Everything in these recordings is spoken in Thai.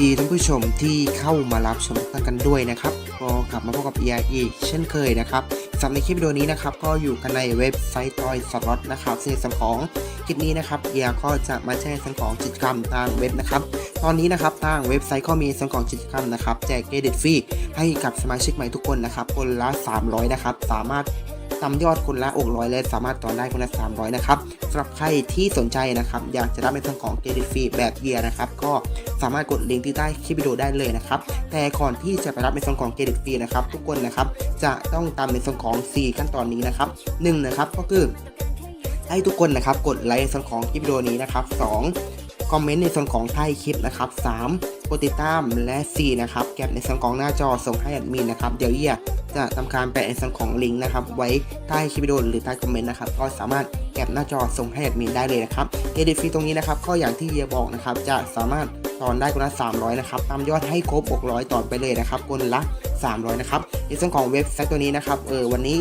ดีท่านผู้ชมที่เข้ามารับชมกันด้วยนะครับก็กลับมาพบกับ EA อีเช่นเคยนะครับสำหรับในคลิปวิดีโอนี้นะครับก็อยู่กันในเว็บไซต์ตอยสล็อตนะครับซึ่งส่วนของคลิปนี้นะครับเอียก็จะมาแจ้งส่วนของกิจกรรมทางเว็บนะครับตอนนี้นะครับทางเว็บไซต์ก็มีส่วนของกิจกรรมนะครับแจกเครดิตฟรีให้กับสมาชิกใหม่ทุกคนนะครับคนละ 300 นะครับสามารถ ทำยอดคนละอกร้อยเลยสามารถต่อได้คนละ 300 นะครับสำหรับใครที่สนใจนะครับ อยากจะรับในส่วนของเครดิตฟรีแบบเยียนะครับ ก็สามารถกดลิงก์ที่ใต้คลิปวิดีโอได้เลยนะครับ แต่ก่อนที่จะไปรับในส่วนของเครดิตฟรีนะครับ ทุกคนนะครับจะต้องตามในส่วนของ 4 ขั้นตอนนี้นะครับหนึ่งนะครับก็คือให้ทุกคนนะครับกดไลค์ในส่วนของคลิปวิดีโอนี้นะครับ2คอมเมนต์ในส่วนของใต้คลิปนะครับ3 กดติดตามและ4นะครับแก็บในส่วนของหน้าจอส่งให้แอดมินนะครับเดี๋ยวเอียจะทำการแปะในส่วนของลิงก์นะครับไว้ใต้คลิปวิดีโอหรือใต้คอมเมนต์นะครับก็สามารถแก็บหน้าจอส่งให้แอดมินได้เลยนะครับเครดิตฟรีตรงนี้นะครับก็อย่างที่เอียบอกนะครับจะสามารถตอนได้คนละ300นะครับตามยอดให้ครบ 600 ตอนไปเลยนะครับคนละ 300นะครับในส่วนของเว็บไซต์ตัวนี้นะครับเออวันนี้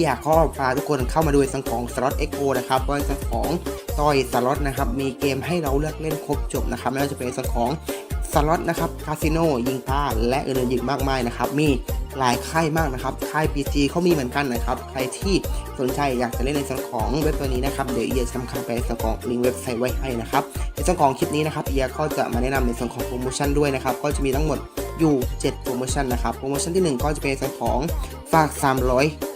อยากขอพาทุกคนเข้ามาดูในส่วนของสล็อต XO นะครับว่าในส่วนของต่อยสล็อตนะครับมีเกมให้เราเลือกเล่นครบจบนะครับไม่ว่าจะเป็นส่วนของสล็อตนะครับคาสิโนยิงตาและอื่นๆอีกมากมายนะครับมีหลายค่ายมากนะครับค่าย PG เขามีเหมือนกันนะครับ ใครที่สนใจอยากจะเล่นในส่วนของเว็บตัวนี้นะครับเดี๋ยวเอียจะทำการไปในส่วนของลิงก์เว็บไซต์ไว้ให้นะครับในส่วนของคลิปนี้นะครับเอียก็จะมาแนะนำในส่วนของโปรโมชั่นด้วยนะครับก็จะมีทั้งหมดอยู่ 7 โปรโมชั่นนะครับโปรโมชั่นที่ 1 ก็จะเป็นในส่วนของฝาก 300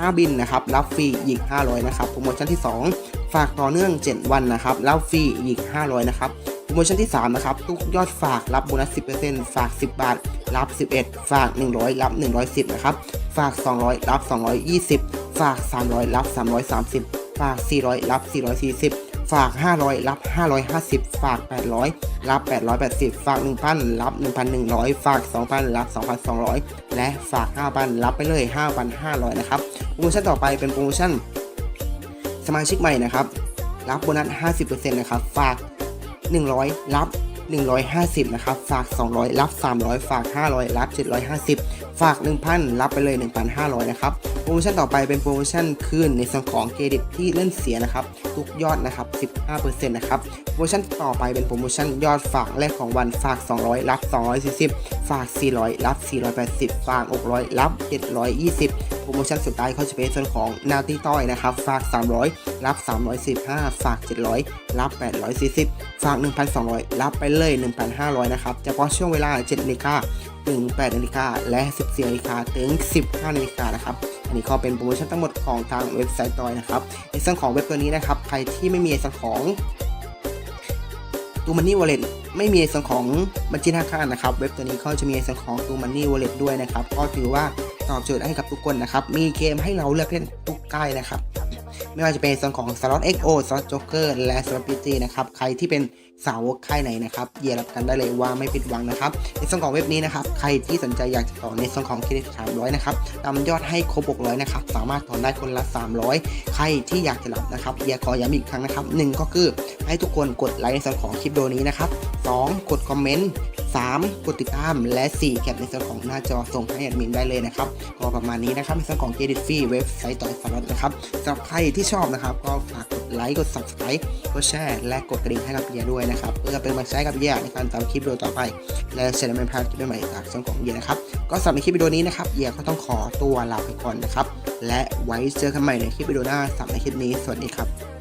5 บินนะครับ รับฟรีอีก 500 นะครับ โปรโมชั่นที่ 2 ฝากต่อเนื่อง 7 วันนะครับ รับฟรีอีก 500 นะครับ โปรโมชั่นที่ 3 นะครับ ทุกยอดฝากรับโบนัส 10%ฝาก 10 บาท รับ 11 ฝาก 100 รับ 110 นะครับ ฝาก 200 รับ 220 ฝาก 300 รับ 330 ฝาก 400 รับ 440 ฝาก 500 รับ 550 ฝาก 800 รับ 880 ฝาก 1,000 รับ 1,100 ฝาก 2,000 รับ 2,200 และฝาก 5,000 รับไปเลย 5,500 นะครับ โปรโมชั่นต่อไปเป็นโปรโมชั่น สมาชิกใหม่นะครับ รับโบนัส 50%นะครับ ฝาก 100 รับ 150 นะครับ ฝาก 200 รับ 300 ฝาก 500 รับ 750 ฝาก 1,000 รับไปเลย 1,500 นะครับ โปรโมชั่นต่อไปเป็นโปรโมชั่นคืนในส่วนของเครดิตที่เล่นเสียนะครับ ทุกยอดนะครับ 15%นะครับ โปรโมชั่นต่อไปเป็นโปรโมชั่นยอดฝากแรกของวัน ฝาก 200 รับ 240 ฝาก 400 รับ 480 ฝาก 600 รับ 720 โปรโมชั่นสุดท้ายเขาจะเป็นส่วนของนาตี้ต้อยนะครับ ฝาก 300 รับ 315 ฝาก 700 รับ 840 ฝาก 1,200 รับไปเลย 1,500 นะครับเฉพาะช่วงเวลา7นาฬิกาถึง8นาฬิกาและ 14นาฬิกาถึง 15นาฬิกานะครับ อันนี้ก็เป็นโปรโมชั่นทั้งหมดของทางเว็บไซต์ตอยนะครับ ในส่วนของเว็บตัวนี้นะครับ ใครที่ไม่มีในส่วนของตูมันนี่วอลเล็ตไม่มีในส่วนของบัญชีธนาคารนะครับ เว็บตัวนี้ก็จะมีในส่วนของตูมันนี่วอลเล็ตด้วยนะครับ ก็ถือว่า ตอบโจทย์ให้กับทุกคนนะครับ มีเกมให้เราเลือกเล่นทุกค่ายนะครับ ไม่ว่าจะเป็นส่วนของสล็อต XO สล็อตจ็อกเกอร์และสล็อตพีจีนะครับ ใครที่เป็นสาวค่ายไหนนะครับเยียรับกันได้เลยว่าไม่ผิดหวังนะครับ ในส่วนของเว็บนี้นะครับ ใครที่สนใจอยากจะต่อในส่วนของเครดิต300นะครับตามยอดให้ครบ600นะครับ สามารถถอนได้คนละ 300 ใครที่อยากจะรับนะครับเยียขอย้ำอีกครั้งนะครับหนึ่งก็คือให้ทุกคนกดไลค์ในส่วนของคลิปวิดีโอนี้นะครับสองกดคอมเมนต์ 3 กดติดตาม และ 4 แคปในส่วนของหน้าจอส่งให้แอดมินได้เลยนะครับ ก็ประมาณนี้นะครับในส่วนของเครดิตฟรีเว็บไซต์ต่อยสล็อตนะครับสำหรับใครที่ชอบนะครับ ก็ฝากกดไลค์กด subscribe กดแชร์และกดกระดิ่งให้กับเยียด้วยนะครับ เพื่อเป็นกำลังใช้กับเยียในการทำคลิปวิดีโอต่อไป และจะได้ไม่พลาดคลิปใหม่จากช่องของเยียนะครับ ก็สำหรับคลิปวิดีโอนี้นะครับเยียก็ต้องขอตัวลาไปก่อนนะครับ และไว้เจอกันใหม่ในคลิปวิดีโอหน้าสำหรับคลิปนี้สวัสดีครับ